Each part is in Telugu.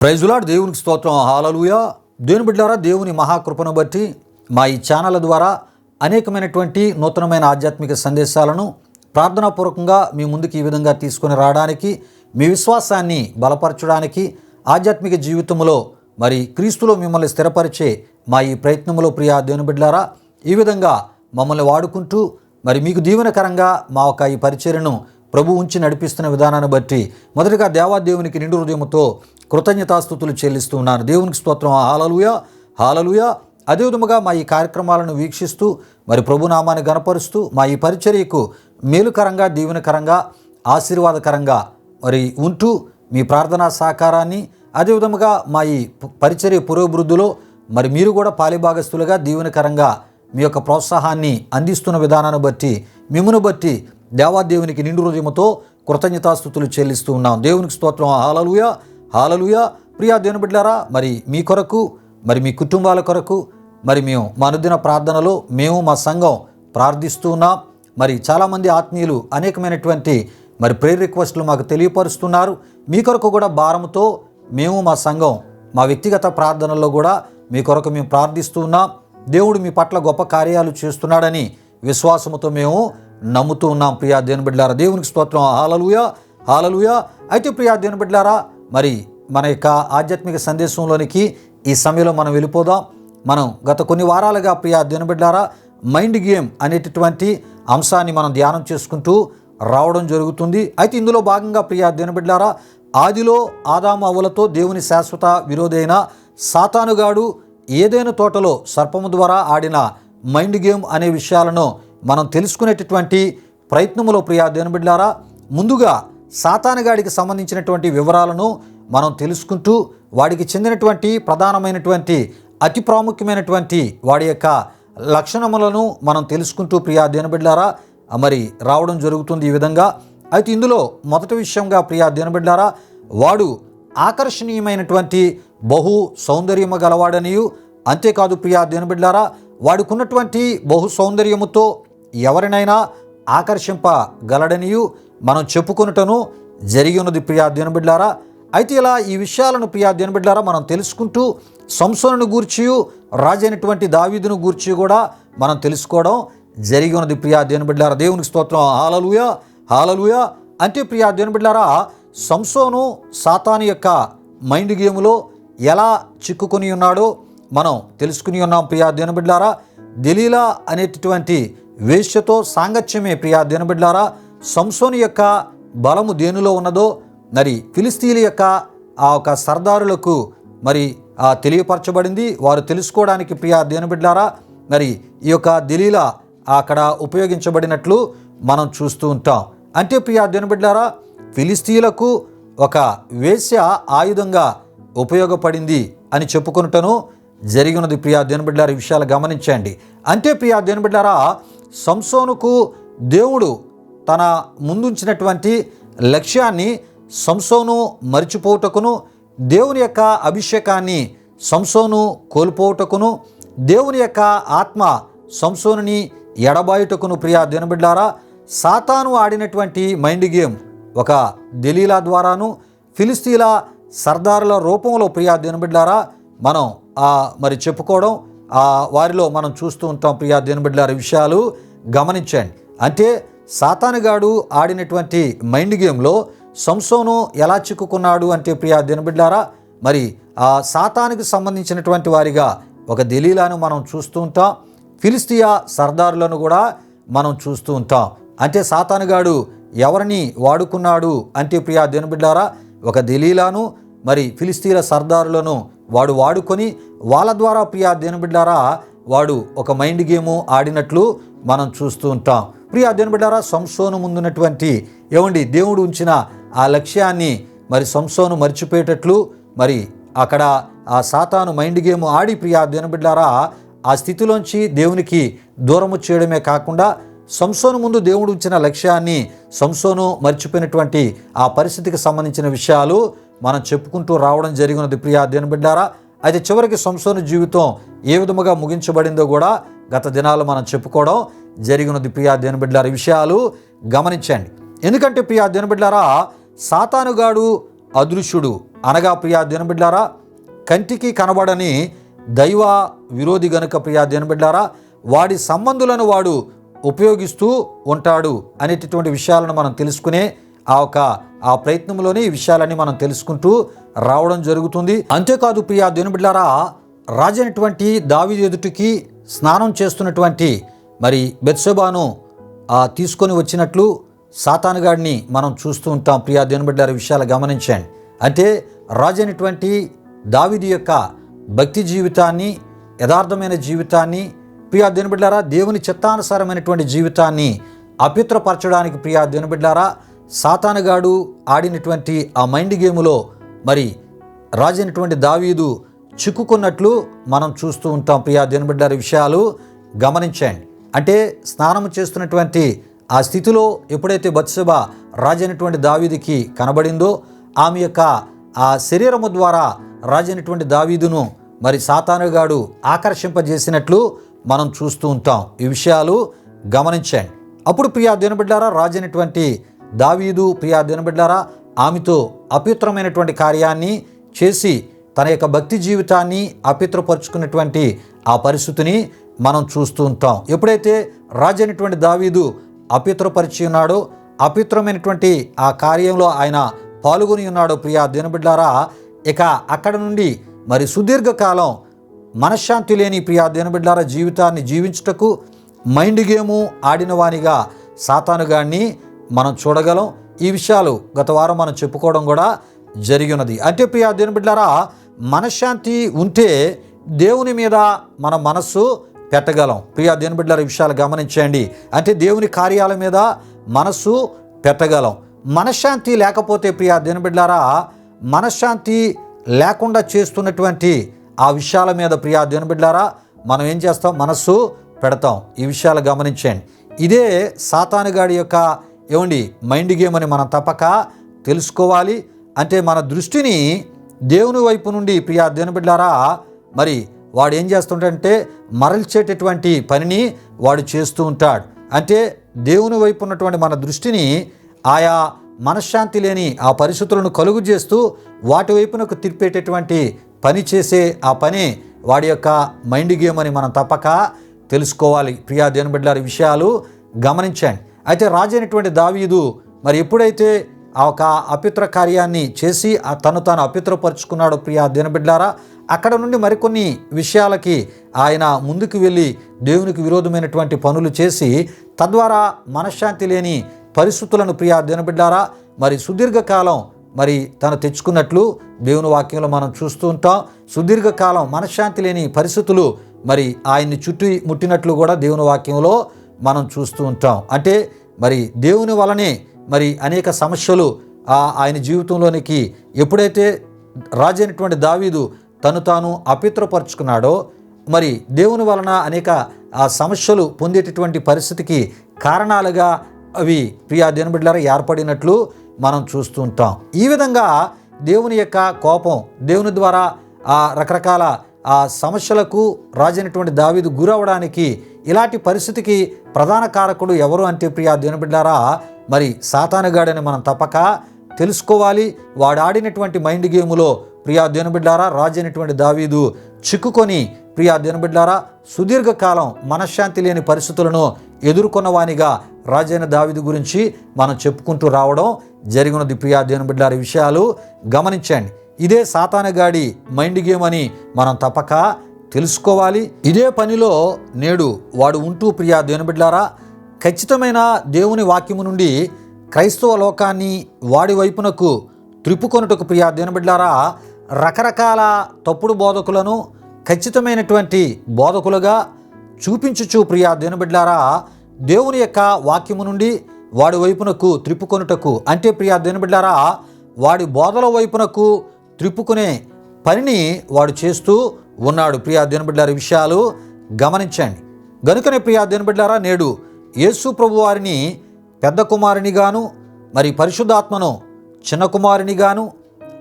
ప్రైజులాడ్ దేవునికి స్తోత్రం. హాలలుయ దేవుని బిడ్డారా దేవుని మహాకృపను బట్టి మా ఈ ఛానల్ ద్వారా అనేకమైనటువంటి నూతనమైన ఆధ్యాత్మిక సందేశాలను ప్రార్థనాపూర్వకంగా మీ ముందుకు ఈ విధంగా తీసుకుని రావడానికి మీ విశ్వాసాన్ని బలపరచడానికి ఆధ్యాత్మిక జీవితంలో మరి క్రీస్తులో మిమ్మల్ని స్థిరపరిచే మా ఈ ప్రయత్నంలో ప్రియా దేవుని బిడ్డారా ఈ విధంగా మమ్మల్ని వాడుకుంటూ మరి మీకు దీవెనకరంగా మా యొక్క ఈ పరిచర్యను ప్రభు ఉంచి నడిపిస్తున్న విధానాన్ని బట్టి మొదటిగా దేవాదేవునికి నిండు హృదయంతో కృతజ్ఞతాస్థుతులు చెల్లిస్తూ ఉన్నాను. దేవునికి స్తోత్రం. హాలలుయ హాలలుయ. అదేవిధముగా మా ఈ కార్యక్రమాలను వీక్షిస్తూ మరి ప్రభునామాన్ని గనపరుస్తూ మా ఈ పరిచర్యకు మేలుకరంగా దీవెనకరంగా ఆశీర్వాదకరంగా మరి ఉంటూ మీ ప్రార్థనా సహకారాన్ని అదేవిధముగా మా ఈ పరిచర్య పురోభివృద్ధిలో మరి మీరు కూడా పాలిభాగస్తులుగా దీవెనకరంగా మీ యొక్క ప్రోత్సాహాన్ని అందిస్తున్న విధానాన్ని బట్టి మిమ్మను బట్టి దేవాదేవునికి నిండు హృదయముతో కృతజ్ఞతాస్థుతులు చెల్లిస్తూ ఉన్నాం. దేవునికి స్తోత్రం. హాలలుయ. హాలలుయా. ప్రియా దేవుని బిడ్డారా మరి మీ కొరకు మరి మీ కుటుంబాల కొరకు మరి మేము మా అనుదిన ప్రార్థనలో మేము మా సంఘం ప్రార్థిస్తూ ఉన్నాం. మరి చాలామంది ఆత్మీయులు అనేకమైనటువంటి మరి ప్రేయర్ రిక్వెస్ట్లు మాకు తెలియపరుస్తున్నారు. మీ కొరకు కూడా భారంతో మేము మా సంఘం మా వ్యక్తిగత ప్రార్థనల్లో కూడా మీ కొరకు మేము ప్రార్థిస్తూ ఉన్నాం. దేవుడు మీ పట్ల గొప్ప కార్యాలు చేస్తున్నాడని విశ్వాసముతో మేము నమ్ముతూ ఉన్నాం. ప్రియా దేని బిడ్డారా దేవునికి స్తోత్రం. హాలలుయా హాలలుయా. అయితే ప్రియా దేని బిడ్డారా మరి మన యొక్క ఆధ్యాత్మిక సందేశంలోనికి ఈ సమయంలో మనం వెళ్ళిపోదాం. మనం గత కొన్ని వారాలుగా ప్రియా దినబిడ్డారా మైండ్ గేమ్ అనేటటువంటి అంశాన్ని మనం ధ్యానం చేసుకుంటూ రావడం జరుగుతుంది. అయితే ఇందులో భాగంగా ప్రియా దినబిడ్డారా ఆదిలో ఆదాము అవ్వలతో దేవుని శాశ్వత విరోధైన సాతానుగాడు ఏదైనా తోటలో సర్పము ద్వారా ఆడిన మైండ్ గేమ్ అనే విషయాలను మనం తెలుసుకునేటటువంటి ప్రయత్నములో ప్రియా దేనబిడ్డారా ముందుగా సాతానుగాడికి సంబంధించినటువంటి వివరాలను మనం తెలుసుకుంటూ వాడికి చెందినటువంటి ప్రధానమైనటువంటి అతి ప్రాముఖ్యమైనటువంటి వాడి యొక్క లక్షణములను మనం తెలుసుకుంటూ ప్రియా దేనబిడ్లారా మరి రావడం జరుగుతుంది ఈ విధంగా. అయితే ఇందులో మొదటి విషయంగా ప్రియా దేనబిడ్లారా వాడు ఆకర్షణీయమైనటువంటి బహు సౌందర్యము గలవాడనియు. అంతేకాదు ప్రియా దేనబిడ్లారా వాడుకున్నటువంటి బహు సౌందర్యముతో ఎవరినైనా ఆకర్షింపగలడనియు. మనం చెప్పుకొనుటను జరిగి ఉన్నది ప్రియా దేనబిడ్లారా అయితే ఇలా ఈ విషయాలను ప్రియా దేనబిడ్లారా మనం తెలుసుకుంటూ సంసోను గూర్చియు రాజైనటువంటి దావీదును గూర్చి కూడా మనం తెలుసుకోవడం జరిగి ఉన్నది ప్రియా దేనబిడ్లారా దేవునికి స్తోత్రం. హాలలుయ హాలలుయ. అంటే ప్రియా దేనబిడ్లారా సంసోను సాతాని యొక్క మైండ్ గేమ్లో ఎలా చిక్కుకొని ఉన్నాడో మనం తెలుసుకుని ఉన్నాం ప్రియా దేనబిడ్లారా దిలీలా అనేటటువంటి వేష్యతో సాంగత్యమే ప్రియా దేనబిడ్లారా సంసోని యొక్క బలము దేనిలో ఉన్నదో మరి ఫిలిస్తీన్ల యొక్క ఆ ఒక సర్దారులకు మరి ఆ తెలియపరచబడింది. వారు తెలుసుకోవడానికి ప్రియా దేనబిడ్లారా మరి ఈ యొక్క దలీలా అక్కడ ఉపయోగించబడినట్లు మనం చూస్తూ ఉంటాం. అంటే ప్రియా దేనబిడ్లారా ఫిలిస్తీన్లకు ఒక వేశ్య ఆయుధంగా ఉపయోగపడింది అని చెప్పుకొనుటను జరిగినది. ప్రియా దేనబిడ్లారా ఈ విషయాలు గమనించండి. అంటే ప్రియా దేనబిడ్లారా సంసోనుకు దేవుడు తన ముందుంచినటువంటి లక్ష్యాన్ని సంసోను మరిచిపోవుటకును దేవుని యొక్క అభిషేకాన్ని సంసోను కోల్పోవుటకును దేవుని యొక్క ఆత్మ సంసోనుని ఎడబాయుటకును ప్రియా దినబిడ్లారా సాతాను ఆడినటువంటి మైండ్ గేమ్ ఒక దలీలా ద్వారాను ఫిలిస్తీల సర్దారుల రూపంలో ప్రియా దినబిడ్లారా మనం ఆ మరి చెప్పుకోవడం ఆ వారిలో మనం చూస్తూ ఉంటాం ప్రియా దినబిడ్లారా విషయాలు గమనించండి. అంటే సాతానుగాడు ఆడినటువంటి మైండ్ గేమ్లో సంసోను ఎలా చిక్కుకున్నాడు అంటే ప్రియా దినబిడ్లారా మరి ఆ సాతానికి సంబంధించినటువంటి వారిగా ఒక దలీలాను మనం చూస్తూ ఉంటాం ఫిలిస్తియా సర్దారులను కూడా మనం చూస్తూ ఉంటాం. అంటే సాతానుగాడు ఎవరిని వాడుకున్నాడు అంటే ప్రియా దినబిడ్లారా ఒక దలీలాను మరి ఫిలిస్తీన్ల సర్దారులను వాడు వాడుకొని వాళ్ళ ద్వారా ప్రియా దినబిడ్డారా వాడు ఒక మైండ్ గేము ఆడినట్లు మనం చూస్తూ ఉంటాం. ప్రియ అధ్యయన బిడ్డారా సంసోను ముందున్నటువంటి ఏమండి దేవుడు ఉంచిన ఆ లక్ష్యాన్ని మరి సంసోను మర్చిపోయేటట్లు మరి అక్కడ ఆ సాతాను మైండ్ గేమ్ ఆడి ప్రియ అధ్యయన బిడ్డారా ఆ స్థితిలోంచి దేవునికి దూరము చేయడమే కాకుండా సంసోను ముందు దేవుడు ఉంచిన లక్ష్యాన్ని సంసోను మర్చిపోయినటువంటి ఆ పరిస్థితికి సంబంధించిన విషయాలు మనం చెప్పుకుంటూ రావడం జరిగినది. ప్రియా బిడ్డారా అయితే చివరికి సంసోను జీవితం ఏ విధముగా ముగించబడిందో కూడా గత దినాలు మనం చెప్పుకోవడం జరిగినది. ప్రియా దినబిడ్డారా ఈ విషయాలు గమనించండి. ఎందుకంటే ప్రియా దినబిడ్డారా సాతానుగాడు అదృశ్యుడు. అనగా ప్రియా దినబిడ్లారా కంటికి కనబడని దైవ విరోధి గనుక ప్రియా దినబిడ్లారా వాడి సంబంధులను వాడు ఉపయోగిస్తూ ఉంటాడు అనేటటువంటి విషయాలను మనం తెలుసుకునే ఆ ఒక ఆ ప్రయత్నంలోనే ఈ విషయాలన్నీ మనం తెలుసుకుంటూ రావడం జరుగుతుంది. అంతేకాదు ప్రియా దేనుబిడ్లారా రాజైనటువంటి దావి ఎదుటికి స్నానం చేస్తున్నటువంటి మరి బెత్సబాను తీసుకొని వచ్చినట్లు సాతానుగాడిని మనం చూస్తూ ఉంటాం. ప్రియా దినబిడ్డారి విషయాలు గమనించండి. అంటే రాజైనటువంటి దావిది యొక్క భక్తి జీవితాన్ని యథార్థమైన జీవితాన్ని ప్రియా దినబిడ్డారా దేవుని చిత్తానుసారమైనటువంటి జీవితాన్ని అపిత్రపరచడానికి ప్రియా దేనుబిడ్డారా సాతానుగాడు ఆడినటువంటి ఆ మైండ్ గేములో మరి రాజైనటువంటి దావీదు చిక్కుకున్నట్లు మనం చూస్తూ ఉంటాం. ప్రియా దినబిడ్డారి విషయాలు గమనించండి. అంటే స్నానం చేస్తున్నటువంటి ఆ స్థితిలో ఎప్పుడైతే బత్సభ రాజైనటువంటి దావీదికి కనబడిందో ఆమె యొక్క ఆ శరీరము ద్వారా రాజైనటువంటి దావీదును మరి సాతానుగాడు ఆకర్షింపజేసినట్లు మనం చూస్తూ ఉంటాం. ఈ విషయాలు గమనించండి. అప్పుడు ప్రియా దినబిడ్డారా రాజైనటువంటి దావీదు ప్రియా దినబిడ్డారా ఆమెతో అపిత్రమైనటువంటి కార్యాన్ని చేసి తన యొక్క భక్తి జీవితాన్ని అపిత్రపరుచుకున్నటువంటి ఆ పరిస్థితిని మనం చూస్తూ ఉంటాం. ఎప్పుడైతే రాజైనటువంటి దావీదు అపిత్రపరిచి ఉన్నాడో అపిత్రమైనటువంటి ఆ కార్యంలో ఆయన పాల్గొని ఉన్నాడో ప్రియా దినబిడ్డారా ఇక అక్కడ నుండి మరి సుదీర్ఘకాలం మనశ్శాంతి లేని ప్రియా దినబిడ్డారా జీవితాన్ని జీవించుటకు మైండ్ గేము ఆడిన వానిగా సాతానుగాన్ని మనం చూడగలం ఈ విషయాలు గత వారం మనం చెప్పుకోవడం కూడా జరిగినది. అంటే ప్రియా దినబిడ్డారా మనశ్శాంతి ఉంటే దేవుని మీద మన మనస్సు పెట్టగలం. ప్రియా దేని బిడ్డారా ఈ విషయాలు గమనించండి. అంటే దేవుని కార్యాల మీద మనస్సు పెట్టగలం. మనశ్శాంతి లేకపోతే ప్రియా దేని బిడ్డారా మనశ్శాంతి లేకుండా చేస్తున్నటువంటి ఆ విషయాల మీద ప్రియా దేని బిడ్డారా మనం ఏం చేస్తాం? మనస్సు పెడతాం. ఈ విషయాలు గమనించండి. ఇదే సాతానుగాడి యొక్క ఏమండి మైండ్ గేమ్ అని మనం తప్పక తెలుసుకోవాలి. అంటే మన దృష్టిని దేవుని వైపు నుండి ప్రియా దేవుని బిడ్డారా మరి వాడు ఏం చేస్తుంటాడంటే మరల్చేటటువంటి పనిని వాడు చేస్తూ ఉంటాడు. అంటే దేవుని వైపు ఉన్నటువంటి మన దృష్టిని ఆయా మనశ్శాంతి లేని ఆ పరిస్థితులను కలుగు చేస్తూ వాటి వైపునకు తిప్పేటటువంటి పని చేసే ఆ పని వాడి యొక్క మైండ్ గేమ్ అని మనం తప్పక తెలుసుకోవాలి. ప్రియా దేవుని బిడ్డలారి విషయాలు గమనించండి. అయితే రాజైనటువంటి దావీదు మరి ఎప్పుడైతే ఆ ఒక అపిత్ర కార్యాన్ని చేసి ఆ తను తాను అపిత్రపరుచుకున్నాడు ప్రియా దినబిడ్లారా అక్కడ నుండి మరికొన్ని విషయాలకి ఆయన ముందుకు వెళ్ళి దేవునికి విరోధమైనటువంటి పనులు చేసి తద్వారా మనశ్శాంతి లేని పరిస్థితులను ప్రియా దినబిడ్లారా మరి సుదీర్ఘకాలం మరి తను తెచ్చుకున్నట్లు దేవుని వాక్యంలో మనం చూస్తూ ఉంటాం. సుదీర్ఘకాలం మనశ్శాంతి లేని పరిస్థితులు మరి ఆయన్ని చుట్టి ముట్టినట్లు కూడా దేవుని వాక్యంలో మనం చూస్తూ ఉంటాం. అంటే మరి దేవుని వలనే మరి అనేక సమస్యలు ఆయన జీవితంలోనికి ఎప్పుడైతే రాజైనటువంటి దావీదు తను తాను అపిత్రపరుచుకున్నాడో మరి దేవుని వలన అనేక ఆ సమస్యలు పొందేటటువంటి పరిస్థితికి కారణాలుగా అవి ప్రియా దినబిడ్లారా ఏర్పడినట్లు మనం చూస్తూ ఉంటాం. ఈ విధంగా దేవుని యొక్క కోపం దేవుని ద్వారా ఆ రకరకాల ఆ సమస్యలకు రాజైనటువంటి దావీదు గురవడానికి ఇలాంటి పరిస్థితికి ప్రధాన కారకుడు ఎవరు అంటే ప్రియా దినబిడ్లారా మరి సాతానుగాడని మనం తప్పక తెలుసుకోవాలి. వాడు ఆడినటువంటి మైండ్ గేములో ప్రియా దినబిడ్లారా రాజైనటువంటి దావీదు చిక్కుకొని ప్రియా దినబిడ్లారా సుదీర్ఘకాలం మనశ్శాంతి లేని పరిస్థితులను ఎదుర్కొన్నవానిగా రాజైన దావీదు గురించి మనం చెప్పుకుంటూ రావడం జరిగినది ప్రియా దినబిడ్లారి విషయాలు. గమనించండి ఇదే సాతానగాడి మైండ్ గేమ్ అని మనం తప్పక తెలుసుకోవాలి. ఇదే పనిలో నేడు వాడు ఉంటూ ప్రియా దేవునిబిడ్లారా ఖచ్చితమైన దేవుని వాక్యము నుండి క్రైస్తవ లోకాన్ని వాడి వైపునకు త్రిప్పుకొనుటకు ప్రియా దేవునిబిడ్లారా రకరకాల తప్పుడు బోధకులను ఖచ్చితమైనటువంటి బోధకులుగా చూపించుచు ప్రియా దేవునిబిడ్లారా దేవుని యొక్క వాక్యము నుండి వాడి వైపునకు త్రిప్పుకొనుటకు అంటే ప్రియా దేవునిబిడ్లారా వాడి బోధల వైపునకు త్రిప్పుకునే పనిని వాడు చేస్తూ ఉన్నాడు. ప్రియా దినబిడ్లారి విషయాలు గమనించండి. గనుకనే ప్రియా దినబిడ్లారా నేడు యేసు ప్రభు వారిని పెద్ద కుమారునిగాను మరి పరిశుద్ధాత్మను చిన్న కుమారునిగాను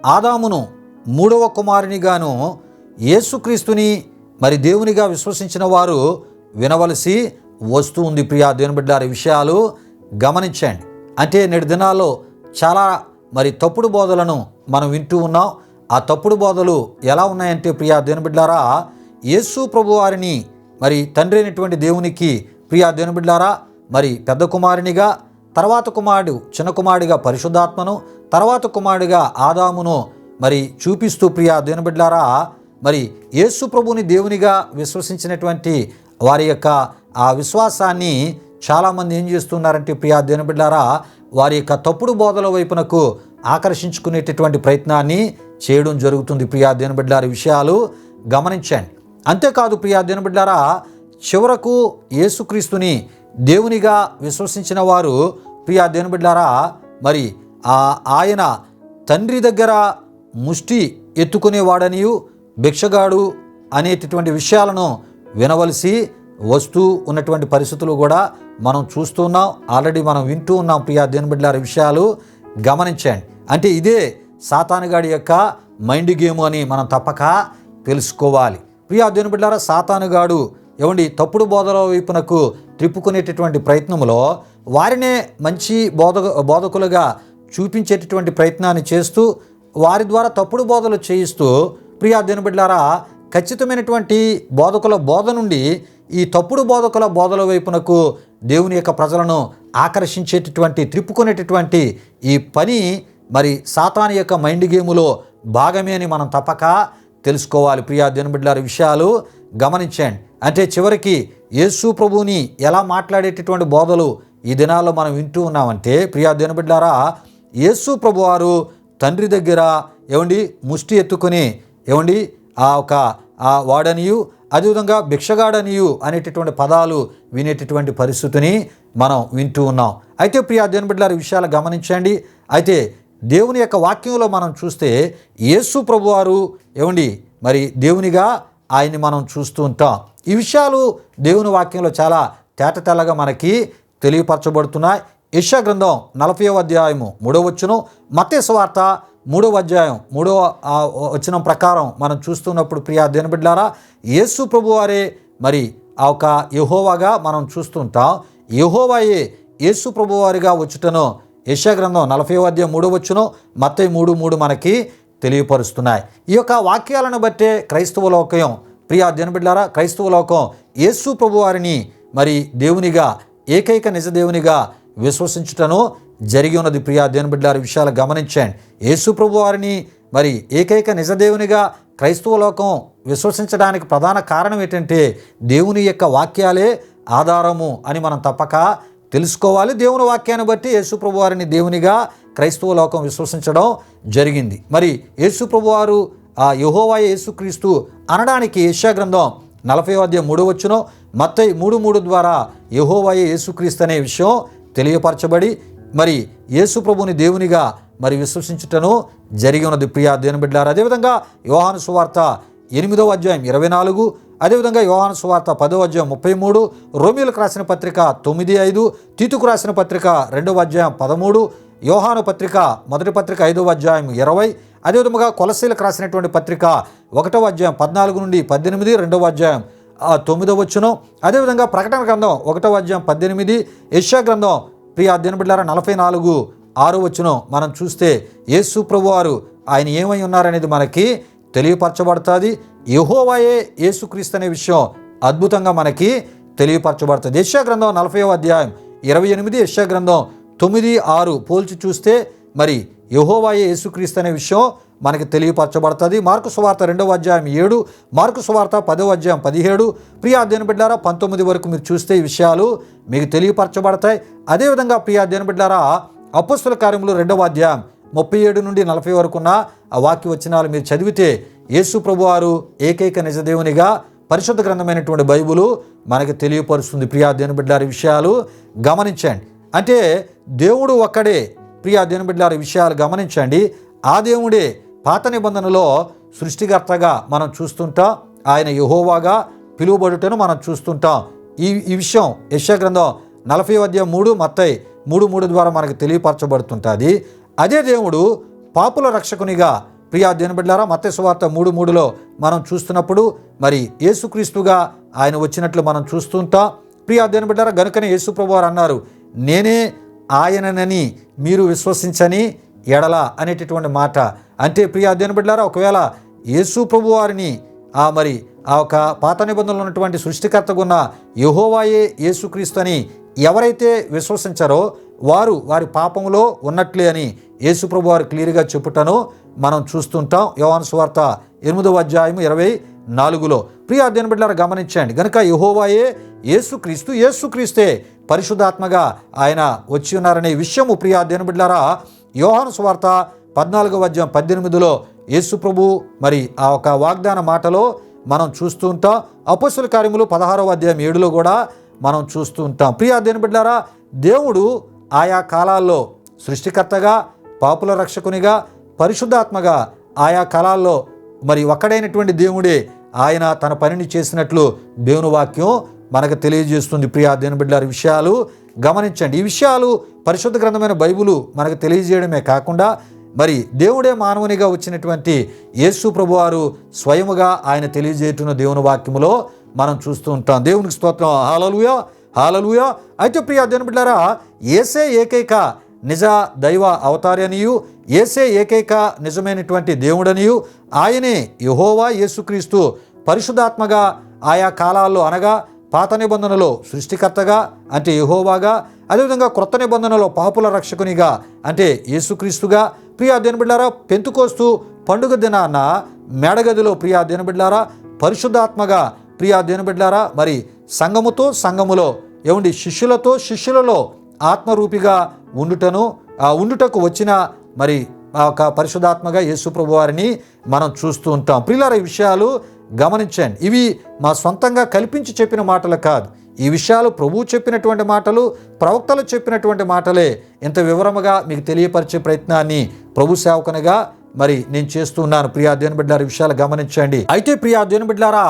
ఆదామును మూడవ కుమారునిగాను యేసుక్రీస్తుని మరి దేవునిగా విశ్వసించిన వారు వినవలసి వస్తూ ఉంది. ప్రియా దేవుని బిడ్డారి విషయాలు గమనించండి. అంటే నేటి దినాల్లో చాలా మరి తప్పుడు బోధలను మనం వింటూ ఉన్నాం. ఆ తప్పుడు బోధలు ఎలా ఉన్నాయంటే ప్రియా దేనిబిడ్లారా యేసు ప్రభు వారిని మరి తండ్రి అయినటువంటి దేవునికి ప్రియా దేనిబిడ్లారా మరి పెద్ద కుమారునిగా తర్వాత కుమారుడు చిన్న కుమారుడిగా పరిశుద్ధాత్మను తర్వాత కుమారుడిగా ఆదామును మరి చూపిస్తూ ప్రియా దేనిబిడ్లారా మరి యేసు ప్రభుని దేవునిగా విశ్వసించినటువంటి వారి యొక్క ఆ విశ్వాసాన్ని చాలామంది ఏం చేస్తున్నారంటే ప్రియా దేనిబిడ్లారా వారి యొక్క తప్పుడు బోధల వైపునకు ఆకర్షించుకునేటటువంటి ప్రయత్నాన్ని చేయడం జరుగుతుంది ప్రియా దేవుని విషయాలు. గమనించండి. అంతేకాదు ప్రియా దేవుని చివరకు యేసుక్రీస్తుని దేవునిగా విశ్వసించిన వారు ప్రియా దేనబిడ్డారా మరి ఆ ఆయన తండ్రి దగ్గర ముష్టి ఎత్తుకునేవాడనియు భిక్షగాడు అనేటటువంటి విషయాలను వినవలసి వస్తూ ఉన్నటువంటి పరిస్థితులు కూడా మనం చూస్తున్నాం. ఆల్రెడీ మనం వింటూ ఉన్నాం ప్రియా దేనబిడ్డారి విషయాలు. గమనించండి. అంటే ఇదే సాతానుగాడి యొక్క మైండ్ గేమ్ అని మనం తప్పక తెలుసుకోవాలి. ప్రియా దేని బిడ్డారా సాతానుగాడు ఏమండి తప్పుడు బోధల వైపునకు త్రిప్పుకునేటటువంటి ప్రయత్నంలో వారినే మంచి బోధ బోధకులుగా చూపించేటటువంటి ప్రయత్నాన్ని చేస్తూ వారి ద్వారా తప్పుడు బోధలు చేయిస్తూ ప్రియా దేని బిడ్డారా ఖచ్చితమైనటువంటి బోధకుల బోధ నుండి ఈ తప్పుడు బోధకుల బోధల వైపునకు దేవుని యొక్క ప్రజలను ఆకర్షించేటటువంటి త్రిప్పుకునేటటువంటి ఈ పని మరి సాతాని యొక్క మైండ్ గేములో భాగమే అని మనం తప్పక తెలుసుకోవాలి. ప్రియా దేవుని విషయాలు గమనించండి. అంటే చివరికి యేసు ప్రభువుని ఎలా మాట్లాడేటటువంటి బోధలు ఈ దినాల్లో మనం వింటూ ఉన్నామంటే ప్రియా దేవుని యేసు ప్రభువారు తండ్రి దగ్గర ఏమండి ముష్టి ఎత్తుకొని ఏమండి ఆ ఒక ఆ వాడనియు అదేవిధంగా భిక్షగాడనియు అనేటటువంటి పదాలు వినేటటువంటి పరిస్థితిని మనం వింటూ ఉన్నాం. అయితే ప్రియా దేవుని బిడ్డలారి విషయాలు గమనించండి. అయితే దేవుని యొక్క వాక్యంలో మనం చూస్తే యేసు ప్రభువారు ఏమండి? మరి దేవునిగా ఆయన్ని మనం చూస్తూ ఉంటాం. ఈ విషయాలు దేవుని వాక్యంలో చాలా తేటతెల్లగా మనకి తెలియపరచబడుతున్నాయి. యశా గ్రంథం నలభై అధ్యాయము మూడవ వచ్చును మత్తే వార్త మూడవ అధ్యాయం మూడవ ఆ, వచనం ప్రకారం మనం చూస్తున్నప్పుడు ప్రియా దేనబిడ్లారా యేసు ప్రభువారే మరి ఆ ఒక యహోవాగా మనం చూస్తుంటాం. యహోవాయే యేసు ప్రభువారిగా వచ్చుటను యశా గ్రంథం నలభై అధ్యాయం మూడో వచ్చును మత్తయి మూడు మూడు మనకి తెలియపరుస్తున్నాయి. ఈ యొక్క వాక్యాలను బట్టే క్రైస్తవ లోకం ప్రియా జనబిడ్లారా క్రైస్తవ లోకం యేసు ప్రభువారిని మరి దేవునిగా ఏకైక నిజ దేవునిగా విశ్వసించుటను జరిగి ఉన్నది. ప్రియా దేనబిడ్లారి విషయాలు గమనించండి. యేసుప్రభు వారిని మరి ఏకైక నిజ దేవునిగా క్రైస్తవ లోకం విశ్వసించడానికి ప్రధాన కారణం ఏంటంటే దేవుని యొక్క వాక్యాలే ఆధారము అని మనం తప్పక తెలుసుకోవాలి. దేవుని వాక్యాన్ని బట్టి యేసుప్రభు వారిని దేవునిగా క్రైస్తవ లోకం విశ్వసించడం జరిగింది. మరి యేసుప్రభు వారు ఆ యహోవాయ యేసుక్రీస్తు అనడానికి యెషయా గ్రంథం నలభై అధ్యాయం మూడు వచ్చును మత్తై మూడు మూడు ద్వారా యహోవాయ యేసుక్రీస్తు అనే విషయం తెలియపరచబడి మరి యేసుప్రభుని దేవునిగా మరి విశ్వసించుటను జరిగి ఉన్నది. ప్రియా దేవుని బిడ్డారు అదేవిధంగా యోహాను సువార్త ఎనిమిదవ అధ్యాయం ఇరవై నాలుగు అదేవిధంగా యోహాను సువార్త పదో అధ్యాయం ముప్పై మూడు రోమిలకు రాసిన పత్రిక తొమ్మిది ఐదు తీతుకు రాసిన పత్రిక రెండవ అధ్యాయం పదమూడు యోహాను పత్రిక మొదటి పత్రిక ఐదవ అధ్యాయం ఇరవై అదేవిధంగా కొలసీలకు రాసినటువంటి పత్రిక ఒకటవ అధ్యాయం పద్నాలుగు నుండి పద్దెనిమిది రెండవ అధ్యాయం తొమ్మిదవ వచ్చును అదేవిధంగా ప్రకటన గ్రంథం ఒకటవ అధ్యాయం పద్దెనిమిది యెషయా గ్రంథం ప్రియ బిడ్డారా నలభై నాలుగు ఆరు వచ్చును మనం చూస్తే యేసు ప్రభు వారు ఆయన ఏమై ఉన్నారనేది మనకి తెలియపరచబడుతుంది. యహోవాయే యేసుక్రీస్తు అనే విషయం అద్భుతంగా మనకి తెలియపరచబడుతుంది. యెషయా గ్రంథం నలభై అధ్యాయం ఇరవై ఎనిమిది యెషయా గ్రంథం తొమ్మిది ఆరు పోల్చి చూస్తే మరి యహోవాయే యేసుక్రీస్తు అనే విషయం మనకి తెలియపరచబడుతుంది. మార్కు సువార్త రెండవ అధ్యాయం ఏడు మార్కు సువార్త పదవ అధ్యాయం పదిహేడు. ప్రియా అధ్యయన బిడ్డారా పంతొమ్మిది వరకు మీరు చూస్తే ఈ విషయాలు మీకు తెలియపరచబడతాయి. అదేవిధంగా ప్రియా అధ్యయన బిడ్డారా అపస్తుల కార్యములు రెండవ అధ్యాయం ముప్పై ఏడు నుండి నలభై వరకున్న ఆ వాక్య వచనాలు మీరు చదివితే యేసు ప్రభువారు ఏకైక నిజదేవునిగా పరిశుద్ధ గ్రంథమైనటువంటి బైబులు మనకి తెలియపరుస్తుంది. ప్రియా దేని బిడ్డారి విషయాలు గమనించండి. అంటే దేవుడు ఒక్కడే. ప్రియా దేని బిడ్డారి విషయాలు గమనించండి. ఆ దేవుడే పాత నిబంధనలో సృష్టికర్తగా మనం చూస్తుంటాం ఆయన యహోవాగా పిలువబడుటను మనం చూస్తుంటాం. ఈ ఈ విషయం యశగ్రంథం నలభై అధ్యాయం మూడు మత్తై మూడు మూడు ద్వారా మనకు తెలియపరచబడుతుంటుంది. అదే దేవుడు పాపుల రక్షకునిగా ప్రియా దేని మత్తే సువార్త మూడు మూడులో మనం చూస్తున్నప్పుడు మరి యేసుక్రీస్తుగా ఆయన వచ్చినట్లు మనం చూస్తుంటాం. ప్రియా దేనిబిడ్లారా గనుకనే యేసుప్రభు వారు అన్నారు నేనే ఆయననని మీరు విశ్వసించని ఎడల అనేటటువంటి మాట. అంటే ప్రియా దేని బిడ్డారా ఒకవేళ యేసు ప్రభు వారిని ఆ మరి ఆ ఒక పాత నిబంధనలు ఉన్నటువంటి సృష్టికర్తగా ఉన్న యహోవాయే యేసుక్రీస్తు అని ఎవరైతే విశ్వసించారో వారు వారి పాపంలో ఉన్నట్లే అని యేసు ప్రభు వారు క్లియర్గా చెప్పుటను మనం చూస్తుంటాం. యోహాను స్వార్త ఎనిమిదవ అధ్యాయం ఇరవై నాలుగులో. ప్రియ అధ్యయన బిడ్డలారా గమనించండి. గనుక యహోవాయే యేసుక్రీస్తు యేసుక్రీస్తే పరిశుద్ధాత్మగా ఆయన వచ్చి ఉన్నారనే విషయము ప్రియ అధ్యయన బిడ్డలారా యోహాను సువార్త పద్నాలుగవ అధ్యాయం పద్దెనిమిదిలో యేసు ప్రభు మరి ఆ ఒక వాగ్దాన మాటలో మనం చూస్తూ ఉంటాం. అపస్సుల కార్యములు పదహారవ అధ్యాయం ఏడులో కూడా మనం చూస్తూ ఉంటాం. ప్రియ అధ్యయన బిడ్డారా దేవుడు ఆయా కాలాల్లో సృష్టికర్తగా పాపుల రక్షకునిగా పరిశుద్ధాత్మగా ఆయా కాలాల్లో మరి ఒక్కడైనటువంటి దేవుడే ఆయన తన పనిని చేసినట్లు దేవుని వాక్యం మనకు తెలియజేస్తుంది. ప్రియా దేని బిడ్డారి విషయాలు గమనించండి. ఈ విషయాలు పరిశుద్ధ గ్రంథమైన బైబులు మనకు తెలియజేయడమే కాకుండా మరి దేవుడే మానవునిగా వచ్చినటువంటి యేసు ప్రభువారు స్వయముగా ఆయన తెలియజేస్తున్న దేవుని వాక్యములో మనం చూస్తూ ఉంటాం. దేవునికి స్తోత్రం. హాలలుయా హాలలుయా. అయితే ప్రియ దేవుని బిడ్డారా ఏసే ఏకైక నిజ దైవ అవతారనియు ఏసే ఏకైక నిజమైనటువంటి దేవుడనియు ఆయనే యహోవా యేసుక్రీస్తు పరిశుధాత్మగా ఆయా కాలాల్లో అనగా పాత నిబంధనలో సృష్టికర్తగా అంటే యహోవాగా అదేవిధంగా క్రొత్త నిబంధనలో పాపుల రక్షకునిగా అంటే యేసుక్రీస్తుగా. ప్రియా దినబిడ్లారా పెంతుకోస్తూ పండుగ దినాన మేడగదిలో ప్రియా దినబిడ్లారా పరిశుద్ధాత్మగా ప్రియా దినబిడ్లారా మరి సంఘముతో సంఘములో ఏమండి శిష్యులతో శిష్యులలో ఆత్మరూపిగా ఉండుటను ఆ ఉండుటకు వచ్చిన మరి ఆ ఒక పరిశుధాత్మగా యేసుప్రభు వారిని మనం చూస్తూ ఉంటాం. ప్రియులారా ఈ విషయాలు గమనించండి. ఇవి మా సొంతంగా కల్పించి చెప్పిన మాటలు కాదు. ఈ విషయాలు ప్రభువు చెప్పినటువంటి మాటలు ప్రవక్తలు చెప్పినటువంటి మాటలే. ఇంత వివరముగా మీకు తెలియపరిచే ప్రయత్నాన్ని ప్రభు సేవకునిగా మరి నేను చేస్తున్నాను ప్రియా అధ్యయన బిడ్డారా విషయాలు గమనించండి. అయితే ప్రియా అధ్యయన బిడ్డారా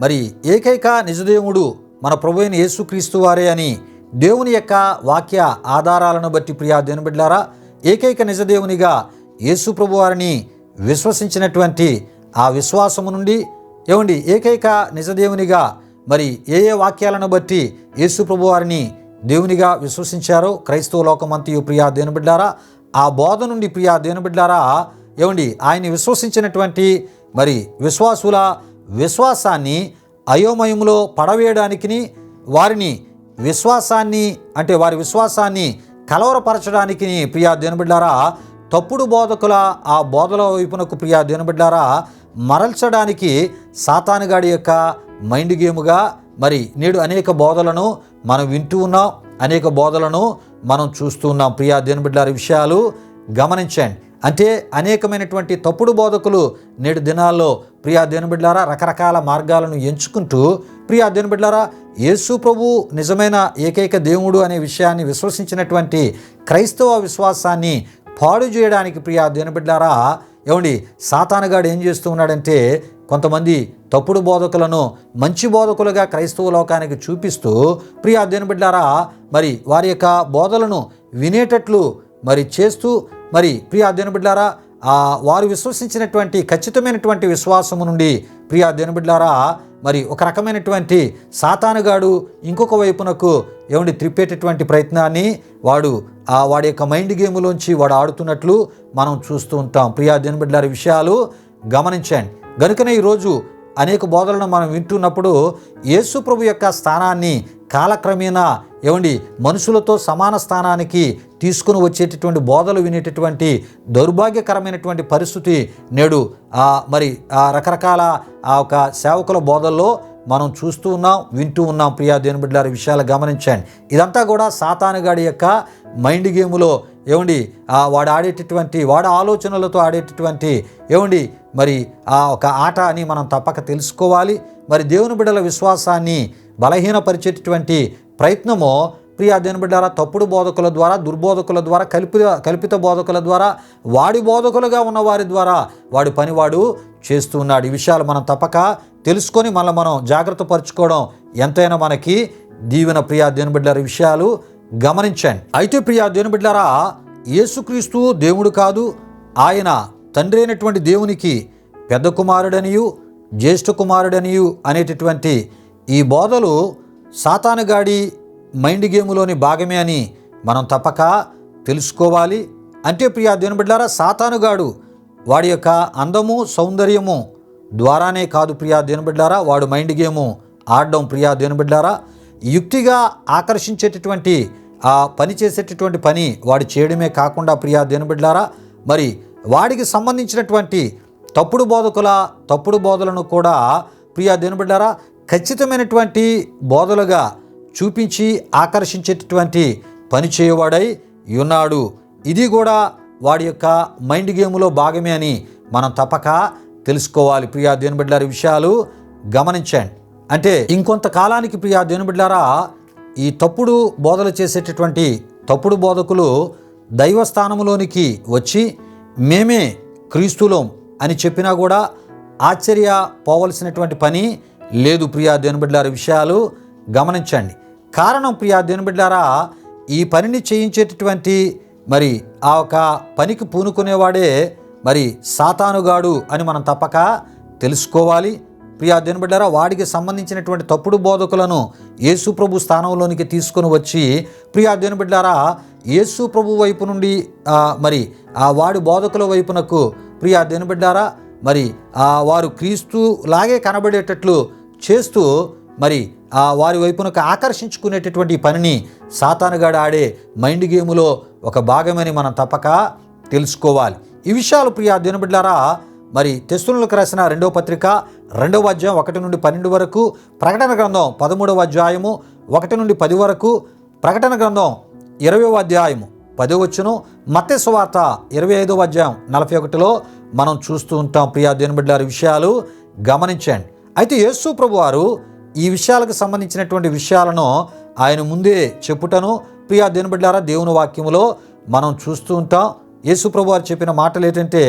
మరి ఏకైక నిజదేవుడు మన ప్రభు అయిన యేసుక్రీస్తు వారే అని దేవుని యొక్క వాక్య ఆధారాలను బట్టి ప్రియా అధ్యయన బిడ్డారా ఏకైక నిజదేవునిగా యేసు ప్రభు వారిని విశ్వసించినటువంటి ఆ విశ్వాసము నుండి ఏమండి? ఏకైక నిజదేవునిగా మరి ఏ ఏ వాక్యాలను బట్టి యేసు ప్రభు వారిని దేవునిగా విశ్వసించారో క్రైస్తవ లోకమంతయు ప్రియా దేని బిడ్డారా ఆ బోధ నుండి ప్రియా దేని బిడ్డారా ఏమండి? ఆయన్ని విశ్వసించినటువంటి మరి విశ్వాసుల విశ్వాసాన్ని అయోమయంలో పడవేయడానికి వారిని విశ్వాసాన్ని అంటే వారి విశ్వాసాన్ని కలవరపరచడానికి ప్రియా దేనబిడ్డారా తప్పుడు బోధకుల ఆ బోధల వైపునకు ప్రియా దేనబిడ్డారా మరల్చడానికి సాతానుగాడి యొక్క మైండ్ గేముగా మరి నేడు అనేక బోధలను మనం వింటూ ఉన్నాం అనేక బోధలను మనం చూస్తూ ఉన్నాం. ప్రియా దేనబిడ్డారి విషయాలు గమనించండి. అంటే అనేకమైనటువంటి తప్పుడు బోధకులు నేడు దినాల్లో ప్రియా దేనబిడ్లారా రకరకాల మార్గాలను ఎంచుకుంటూ ప్రియా దేనబిడ్లారా యేసు ప్రభు నిజమైన ఏకైక దేవుడు అనే విషయాన్ని విశ్వసించినటువంటి క్రైస్తవ విశ్వాసాన్ని పాడు చేయడానికి ప్రియా దేనబిడ్లారా ఏమండి సాతానుగాడు ఏం చేస్తూ ఉన్నాడంటే కొంతమంది తప్పుడు బోధకులను మంచి బోధకులుగా క్రైస్తవ లోకానికి చూపిస్తూ ప్రియా బిడ్డారా మరి వారి యొక్క బోధలను వినేటట్లు మరి చేస్తూ మరి ప్రియా బిడ్డారా ఆ వారు విశ్వసించినటువంటి ఖచ్చితమైనటువంటి విశ్వాసము నుండి ప్రియా బిడ్డారా మరి ఒక రకమైనటువంటి సాతానుగాడు ఇంకొక వైపునకు ఏమండి త్రిప్పేటటువంటి ప్రయత్నాన్ని వాడు ఆ వాడి యొక్క మైండ్ గేమ్లోంచి వాడు ఆడుతున్నట్లు మనం చూస్తూ ఉంటాం. ప్రియా బిడ్డారి విషయాలు గమనించండి. గనుకనే ఈరోజు అనేక బోధలను మనం వింటున్నప్పుడు యేసు ప్రభు యొక్క స్థానాన్ని కాలక్రమేణా ఏమండి మనుషులతో సమాన స్థానానికి తీసుకుని వచ్చేటటువంటి బోధలు వినేటటువంటి దౌర్భాగ్యకరమైనటువంటి పరిస్థితి నేడు మరి ఆ రకరకాల ఆ ఒక సేవకుల బోధల్లో మనం చూస్తూ ఉన్నాం వింటూ ఉన్నాం. ప్రియా దేనిబిడ్లారి విషయాలు గమనించండి. ఇదంతా కూడా సాతానుగాడి యొక్క మైండ్ గేములో ఏమండి వాడు ఆడేటటువంటి వాడు ఆలోచనలతో ఆడేటటువంటి ఏమండి మరి ఆ ఒక ఆట అని మనం తప్పక తెలుసుకోవాలి. మరి దేవుని బిడ్డల విశ్వాసాన్ని బలహీనపరిచేటటువంటి ప్రయత్నము ప్రియా దేని బిడ్డారా తప్పుడు బోధకుల ద్వారా దుర్బోధకుల ద్వారా కల్పిత కల్పిత బోధకుల ద్వారా వాడి బోధకులుగా ఉన్న వారి ద్వారా వాడి పని వాడు చేస్తూ ఉన్నాడు. ఈ విషయాలు మనం తప్పక తెలుసుకొని మళ్ళీ మనం జాగ్రత్త పరుచుకోవడం ఎంతైనా మనకి దీవెన ప్రియా దేని బిడ్డారి విషయాలు గమనించండి. అయితే ప్రియా దేని బిడ్డారా యేసుక్రీస్తు దేవుడు కాదు ఆయన తండ్రి అయినటువంటి దేవునికి పెద్ద కుమారుడనియు జ్యేష్ఠ కుమారుడనియు అనేటటువంటి ఈ బోధలు సాతానుగాడి మైండ్ గేములోని భాగమే అని మనం తప్పక తెలుసుకోవాలి. అంటే ప్రియా దేవుని బిడ్డారా సాతానుగాడు వాడి యొక్క అందము సౌందర్యము ద్వారానే కాదు ప్రియా దేవుని బిడ్డారా వాడు మైండ్ గేము ఆడడం ప్రియా దేవుని బిడ్డారా యుక్తిగా ఆకర్షించేటటువంటి ఆ పని చేసేటటువంటి పని వాడు చేయడమే కాకుండా ప్రియా దేవుని మరి వాడికి సంబంధించినటువంటి తప్పుడు బోధకుల తప్పుడు బోధలను కూడా ప్రియా దేవుని ఖచ్చితమైనటువంటి బోధలుగా చూపించి ఆకర్షించేటటువంటి పని చేయవాడై ఉన్నాడు. ఇది కూడా వాడి యొక్క మైండ్ గేమ్లో భాగమే అని మనం తప్పక తెలుసుకోవాలి. ప్రియా దేవుని విషయాలు గమనించండి. అంటే ఇంకొంత కాలానికి ప్రియా దేవుని ఈ తప్పుడు బోధలు చేసేటటువంటి తప్పుడు బోధకులు దైవస్థానంలోనికి వచ్చి మేమే క్రీస్తులం అని చెప్పినా కూడా ఆశ్చర్య పోవలసినటువంటి పని లేదు ప్రియా దేవుని విషయాలు గమనించండి. కారణం ప్రియా దేవుని ఈ పనిని చేయించేటటువంటి మరి ఆ ఒక పనికి పూనుకునేవాడే మరి సాతానుగాడు అని మనం తప్పక తెలుసుకోవాలి. ప్రియా దేవుని వాడికి సంబంధించినటువంటి తప్పుడు బోధకులను యేసు ప్రభు స్థానంలోనికి తీసుకొని వచ్చి ప్రియా దేవుని బిడ్డారా యేసు ప్రభు వైపు నుండి మరి ఆ వాడి బోధకుల వైపునకు ప్రియా దేవుని మరి ఆ వారు క్రీస్తు లాగే కనబడేటట్లు చేస్తూ మరి ఆ వారి వైపునకు ఆకర్షించుకునేటటువంటి పనిని సాతానుగాడు ఆడే మైండ్ గేములో ఒక భాగమని మనం తప్పక తెలుసుకోవాలి. ఈ విషయాలు ప్రియా దినబిడ్లారా మరి తెస్తులకు రాసిన రెండవ పత్రిక రెండవ అధ్యాయం ఒకటి నుండి పన్నెండు వరకు ప్రకటన గ్రంథం పదమూడవ అధ్యాయము ఒకటి నుండి పది వరకు ప్రకటన గ్రంథం ఇరవయవ అధ్యాయము పదో వచ్చును మత్తే సువార్త ఇరవై ఐదవ అధ్యాయం నలభై ఒకటిలో మనం చూస్తూ ఉంటాం. ప్రియా దేనిబిడ్డారి విషయాలు గమనించండి. అయితే యేసు ప్రభు వారు ఈ విషయాలకు సంబంధించినటువంటి విషయాలను ఆయన ముందే చెప్పుటను ప్రియా దేనిబిడ్డారా దేవుని వాక్యములో మనం చూస్తూ ఉంటాం. యేసు ప్రభు వారు చెప్పిన మాటలు ఏంటంటే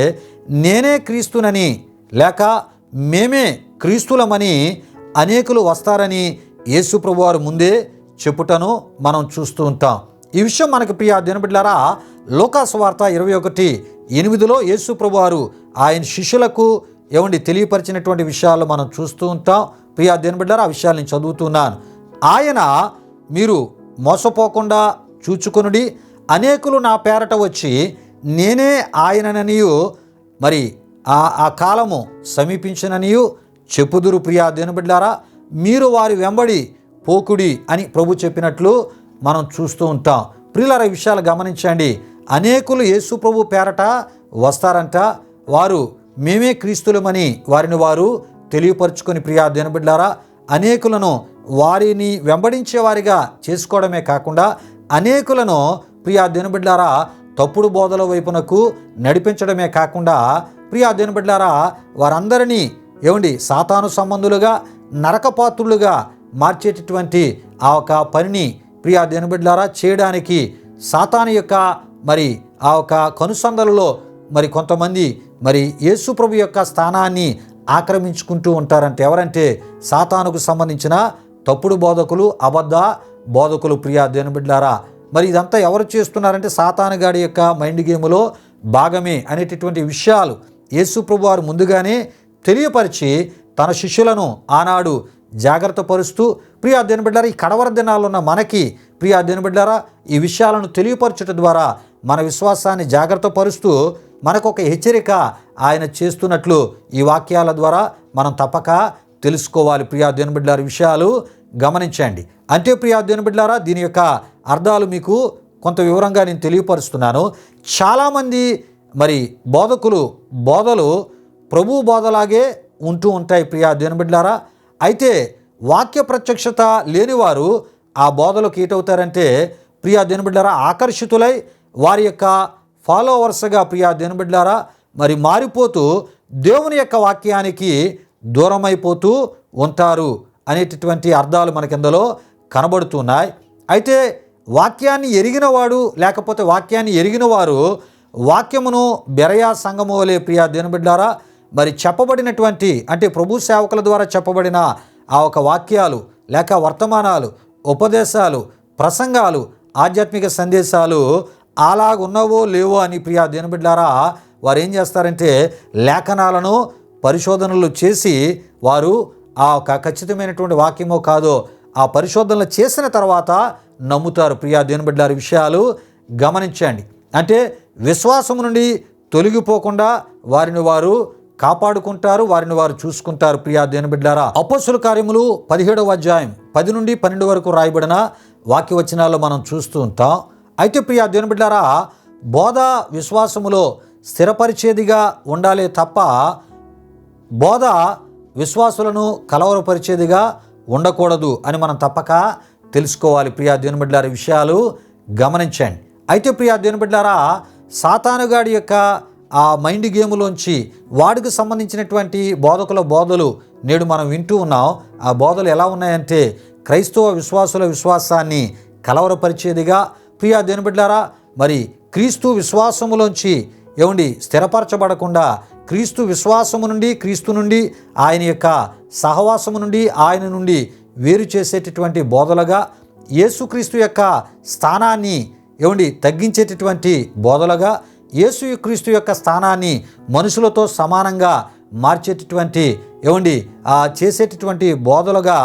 నేనే క్రీస్తునని లేక మేమే క్రీస్తులమని అనేకులు వస్తారని యేసు ప్రభు వారు ముందే చెప్పుటను మనం చూస్తూ ఉంటాం. ఈ విషయం మనకి ప్రియ దినబిడ్లారా లోకాసు వార్త ఇరవై ఒకటి ఎనిమిదిలో యేసు ప్రభు వారు ఆయన శిష్యులకు ఏమండి తెలియపరిచినటువంటి విషయాలు మనం చూస్తూ ఉంటాం. ప్రియా దినబిడ్లారా ఆ విషయాలు నేను చదువుతున్నాను. ఆయన మీరు మోసపోకుండా చూచుకొనుడి అనేకులు నా పేరట వచ్చి నేనే ఆయనననియు మరి ఆ ఆ కాలము సమీపించిననియు. చెప్పుదురు ప్రియా దినబిడ్లారా మీరు వారి వెంబడి పోకుడి అని ప్రభు చెప్పినట్లు మనం చూస్తూ ఉంటాం. ప్రియులార విషయాలు గమనించండి. అనేకులు యేసు ప్రభు పేరట వస్తారంట. వారు మేమే క్రీస్తులమని వారిని వారు తెలియపరుచుకొని ప్రియా దినబిడ్లారా అనేకులను వారిని వెంబడించే వారిగా చేసుకోవడమే కాకుండా అనేకులను ప్రియా దినబిడ్లారా తప్పుడు బోధల వైపునకు నడిపించడమే కాకుండా ప్రియా బిడ్డారా వారందరినీ ఏమండి సాతాను సంబంధులుగా నరకపాత్రులుగా మార్చేటటువంటి ఆ ఒక పనిని ప్రియా బిడ్డారా చేయడానికి సాతాను యొక్క మరి ఆ ఒక కనుసందలలో మరి కొంతమంది మరి యేసు ప్రభు యొక్క స్థానాన్ని ఆక్రమించుకుంటూ ఉంటారంటే ఎవరంటే సాతానుకు సంబంధించిన తప్పుడు బోధకులు అబద్ధ బోధకులు ప్రియా దేనిబిడ్లారా మరి ఇదంతా ఎవరు చేస్తున్నారంటే సాతానగాడి యొక్క మైండ్ గేములో భాగమే అనేటటువంటి విషయాలు యేసుప్రభు వారు ముందుగానే తెలియపరిచి తన శిష్యులను ఆనాడు జాగ్రత్త పరుస్తూ ప్రియా దినబిడ్డారా ఈ కడవర దినాలున్న ఉన్న మనకి ప్రియా దినబిడ్డారా ఈ విషయాలను తెలియపరచడం ద్వారా మన విశ్వాసాన్ని జాగ్రత్త పరుస్తూ మనకు ఒక హెచ్చరిక ఆయన చేస్తున్నట్లు ఈ వాక్యాల ద్వారా మనం తప్పక తెలుసుకోవాలి. ప్రియా దినబిడ్డారి విషయాలు గమనించండి. అంటే ప్రియా దినబిడ్డారా దీని యొక్క అర్థాలు మీకు కొంత వివరంగా నేను తెలియపరుస్తున్నాను. చాలామంది మరి బోధకులు బోధలు ప్రభు బోధలాగే ఉంటూ ఉంటాయి ప్రియా బిడ్డారా అయితే వాక్య ప్రత్యక్షత లేనివారు ఆ బోధలకు ఏటవుతారంటే ప్రియా బిడ్డారా ఆకర్షితులై వారి యొక్క ఫాలోవర్స్గా ప్రియా బిడ్డారా మరి మారిపోతూ దేవుని యొక్క వాక్యానికి దూరమైపోతూ ఉంటారు. అనేటటువంటి అర్థాలు మనకిందులో కనబడుతున్నాయి. అయితే వాక్యాన్ని ఎరిగినవాడు లేకపోతే వాక్యాన్ని ఎరిగిన వారు వాక్యమును బెరయా సంగము వలె ప్రియా దినబిడ్డారా మరి చెప్పబడినటువంటి అంటే ప్రభు సేవకుల ద్వారా చెప్పబడిన ఆ ఒక వాక్యాలు లేక వర్తమానాలు ఉపదేశాలు ప్రసంగాలు ఆధ్యాత్మిక సందేశాలు అలాగున్నవో లేవో అని ప్రియా దినబిడ్డారా వారు ఏం చేస్తారంటే లేఖనాలను పరిశోధనలు చేసి వారు ఆ ఒక ఖచ్చితమైనటువంటి వాక్యమో కాదో ఆ పరిశోధనలు చేసిన తర్వాత నమ్ముతారు. ప్రియా దేనిబిడ్డారి విషయాలు గమనించండి. అంటే విశ్వాసం నుండి తొలగిపోకుండా వారిని వారు కాపాడుకుంటారు వారిని వారు చూసుకుంటారు. ప్రియా దేని బిడ్డారా కార్యములు పదిహేడవ అధ్యాయం పది నుండి పన్నెండు వరకు రాయబడిన వాక్య మనం చూస్తూ ఉంటాం. అయితే ప్రియా దేనిబిడ్డారా బోధ విశ్వాసములో స్థిరపరిచేదిగా ఉండాలే తప్ప బోధ విశ్వాసులను కలవరపరిచేదిగా ఉండకూడదు అని మనం తప్పక తెలుసుకోవాలి. ప్రియా దేవుని విషయాలు గమనించండి. అయితే ప్రియా దేవునిబిడ్లారా సాతానుగాడి యొక్క ఆ మైండ్ గేములోంచి వాడికి సంబంధించినటువంటి బోధకుల బోధలు నేడు మనం వింటూ ఉన్నాం. ఆ బోధలు ఎలా ఉన్నాయంటే క్రైస్తవ విశ్వాసుల విశ్వాసాన్ని కలవరపరిచేదిగా ప్రియా దేవుని మరి క్రీస్తు విశ్వాసములోంచి ఏమండి స్థిరపరచబడకుండా క్రీస్తు విశ్వాసము నుండి క్రీస్తు నుండి ఆయన యొక్క సహవాసము నుండి ఆయన నుండి వేరు చేసేటటువంటి బోధలుగా యేసుక్రీస్తు యొక్క స్థానాన్ని ఏమండి తగ్గించేటటువంటి బోధలుగా యేసుక్రీస్తు యొక్క స్థానాన్ని మనుషులతో సమానంగా మార్చేటటువంటి ఏమండి చేసేటటువంటి బోధలుగా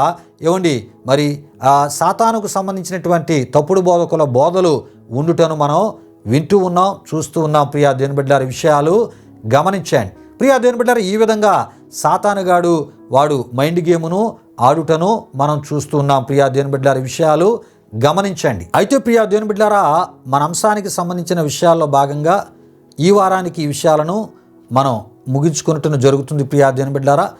ఏమండి మరి ఆ సాతానుకు సంబంధించినటువంటి తప్పుడు బోధకుల బోధలు ఉండుటను మనం వింటూ ఉన్నాం చూస్తూ ఉన్నాం ప్రియా దేని బిడ్డారి విషయాలు గమనించండి ప్రియా దేని బిడ్డారు ఈ విధంగా సాతానుగాడు వాడు మైండ్ గేమును ఆడుటను మనం చూస్తున్నాం ప్రియా దేని బిడ్డారి విషయాలు గమనించండి. అయితే ప్రియా దేని బిడ్డారా మన అంశానికి సంబంధించిన విషయాల్లో భాగంగా ఈ వారానికి ఈ విషయాలను మనం ముగించుకున్నట్టును జరుగుతుంది ప్రియా దేని బిడ్డారా.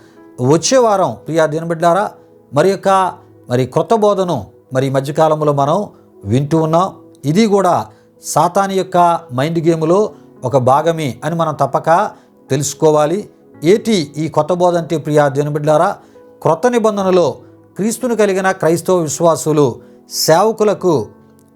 వచ్చే వారం ప్రియా దేని బిడ్డారా మరి యొక్క మరి కొత్త బోధను మరి మధ్యకాలంలో మనం వింటూ ఉన్నాం. ఇది కూడా సాతాని యొక్క మైండ్ గేములో ఒక భాగమే అని మనం తప్పక తెలుసుకోవాలి. ఏటి ఈ కొత్త బోధ అంటే ప్రియా దేని క్రొత్త నిబంధనలో క్రీస్తును కలిగిన క్రైస్తవ విశ్వాసులు సేవకులకు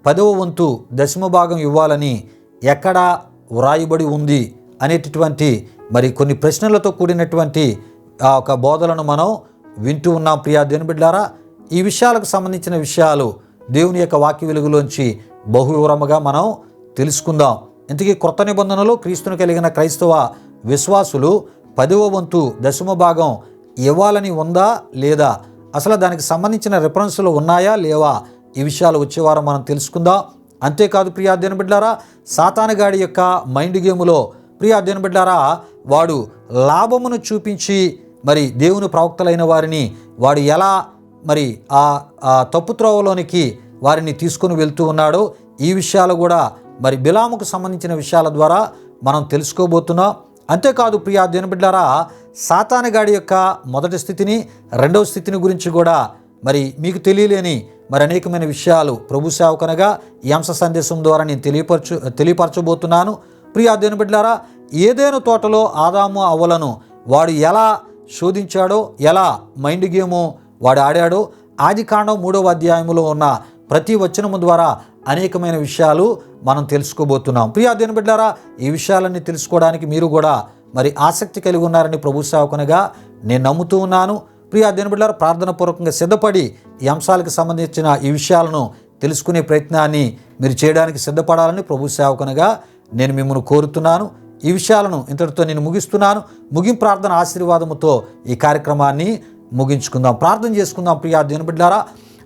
పదవ వంతు దశమ భాగం ఇవ్వాలని ఎక్కడా వ్రాయబడి ఉంది అనేటటువంటి మరి కొన్ని ప్రశ్నలతో కూడినటువంటి ఆ ఒక బోధలను మనం వింటూ ఉన్నాం ప్రియా దేనిబిడ్డారా ఈ విషయాలకు సంబంధించిన విషయాలు దేవుని యొక్క వాక్య వెలుగులోంచి బహువివరముగా మనం తెలుసుకుందాం. ఇంతకీ క్రొత్త నిబంధనలో క్రీస్తును కలిగిన క్రైస్తవ విశ్వాసులు పదవ వంతు దశమ భాగం ఇవ్వాలని ఉందా లేదా? అసలు దానికి సంబంధించిన రిఫరెన్స్లు ఉన్నాయా లేవా? ఈ విషయాలు వచ్చేవారం మనం తెలుసుకుందాం. అంతేకాదు ప్రియా బిడ్డారా సాతానగాడి యొక్క మైండ్ గేములో ప్రియా బిడ్డారా వాడు లాభమును చూపించి మరి దేవుని ప్రవక్తలైన వారిని వాడు ఎలా మరి ఆ ఆ తప్పు త్రోవలోనికి వారిని తీసుకుని వెళ్తూ ఉన్నాడో ఈ విషయాలు కూడా మరి బిలాముకు సంబంధించిన విషయాల ద్వారా మనం తెలుసుకోబోతున్నాం. అంతేకాదు ప్రియా బిడ్డారా సాతానగాడి యొక్క మొదటి స్థితిని రెండవ స్థితిని గురించి కూడా మరి మీకు తెలియలేని మరి అనేకమైన విషయాలు ప్రభు సేవకనగా ఈ అంశ సందేశం ద్వారా నేను తెలియపరచు తెలియపరచబోతున్నాను. ప్రియా బిడ్డారా ఏదేను తోటలో ఆదాము అవ్వలను వాడు ఎలా శోధించాడో ఎలా మైండ్ గేము వాడు ఆడాడో ఆది కాండం మూడవ అధ్యాయంలో ఉన్న ప్రతి వచనము ద్వారా అనేకమైన విషయాలు మనం తెలుసుకోబోతున్నాం. ప్రియాదేని బిడ్డారా ఈ విషయాలన్నీ తెలుసుకోవడానికి మీరు కూడా మరి ఆసక్తి కలిగి ఉన్నారని ప్రభు సేవకునిగా నేను నమ్ముతూ ఉన్నాను. ప్రియా దేని బిడ్డారా ప్రార్థన పూర్వకంగా సిద్ధపడి ఈ అంశాలకు సంబంధించిన ఈ విషయాలను తెలుసుకునే ప్రయత్నాన్ని మీరు చేయడానికి సిద్ధపడాలని ప్రభు సేవకునిగా నేను మిమ్మల్ని కోరుతున్నాను. ఈ విషయాలను ఇంతటితో నేను ముగిస్తున్నాను. ముగింపు ప్రార్థన ఆశీర్వాదముతో ఈ కార్యక్రమాన్ని ముగించుకుందాం. ప్రార్థన చేసుకుందాం ప్రియా దేని బిడ్డారా.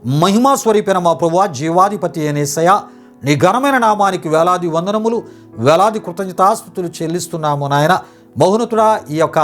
మహిమా స్వరూపైన మా ప్రభువా జీవాధిపతి అనేసయ నీ ఘనమైన నామానికి వేలాది వందనములు వేలాది కృతజ్ఞతాస్తుతులు చెల్లిస్తున్నాము నాయన. బహునతుడా ఈ యొక్క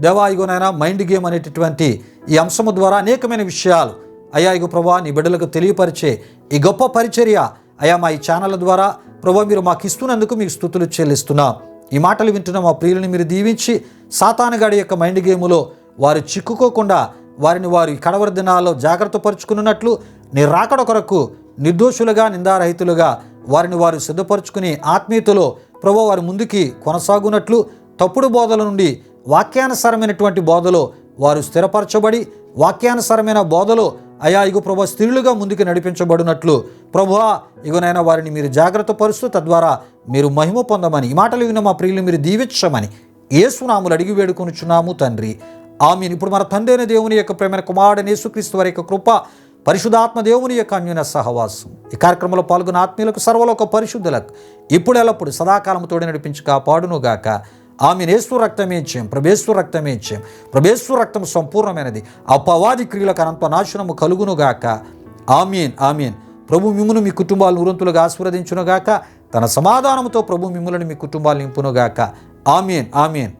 దేవాయుగునైనా మైండ్ గేమ్ అనేటటువంటి ఈ అంశము ద్వారా అనేకమైన విషయాలు అయ్యా ఇగో ప్రభా నీ బిడ్డలకు తెలియపరిచే ఈ గొప్ప పరిచర్య అయ్యా మా ఈ ఛానల్ ద్వారా ప్రభా మీరు మాకు ఇస్తున్నందుకు మీకు స్థుతులు చెల్లిస్తున్నాం. ఈ మాటలు వింటున్న మా ప్రియులను మీరు దీవించి సాతానగాడి యొక్క మైండ్ గేములో వారు చిక్కుకోకుండా వారిని వారు ఈ కడవరి దినాల్లో జాగ్రత్త పరుచుకున్నట్లు నీ రాకడ కొరకు నిర్దోషులుగా నిందారహితులుగా వారిని వారు సిద్ధపరచుకుని ఆత్మీయతలో ప్రభు వారి ముందుకి కొనసాగునట్లు తప్పుడు బోధల నుండి వాక్యానుసారమైనటువంటి బోధలో వారు స్థిరపరచబడి వాక్యానుసారమైన బోధలో అయా ఇగు ప్రభు స్థిరులుగా ముందుకు నడిపించబడినట్లు ప్రభువా ఇగునైనా వారిని మీరు జాగ్రత్త పరుస్తూ తద్వారా మీరు మహిమ పొందమని ఈ మాటలు విన్న మా ప్రియులు మీరు దీవించమని ఏసునాములు అడిగి వేడుకొనుచున్నాము తండ్రి. ఆమెను. ఇప్పుడు మన తండ్రైన దేవుని యొక్క ప్రేమైన కుమారుడైన యేసుక్రీస్తు వారి యొక్క కృప పరిశుధాత్మ దేవుని యొక్క అన్యున సహవాసం. ఈ కార్యక్రమంలో పాల్గొన్న ఆత్మీయులకు సర్వలోక పరిశుద్ధులకు ఇప్పుడు ఎల్లప్పుడు సదాకాలముతోడి నడిపించి కాపాడునుగాక. ఆమె నేస్తు రక్తమే ఇచ్చాం. ప్రభేశ్వర రక్తమే ఇచ్చాం. ప్రభేశ్వర రక్తం సంపూర్ణమైనది. అపవాది క్రియలకు అనంత నాశనము కలుగునుగాక. ఆమీన్. ఆమీన్. ప్రభు మిమ్మును మీ కుటుంబాలు ఉరంతులుగా ఆశీర్వదించునుగాక. తన సమాధానంతో ప్రభు మిమ్మల్ని మీ కుటుంబాలు నింపునుగాక. ఆమెన్. ఆమెన్.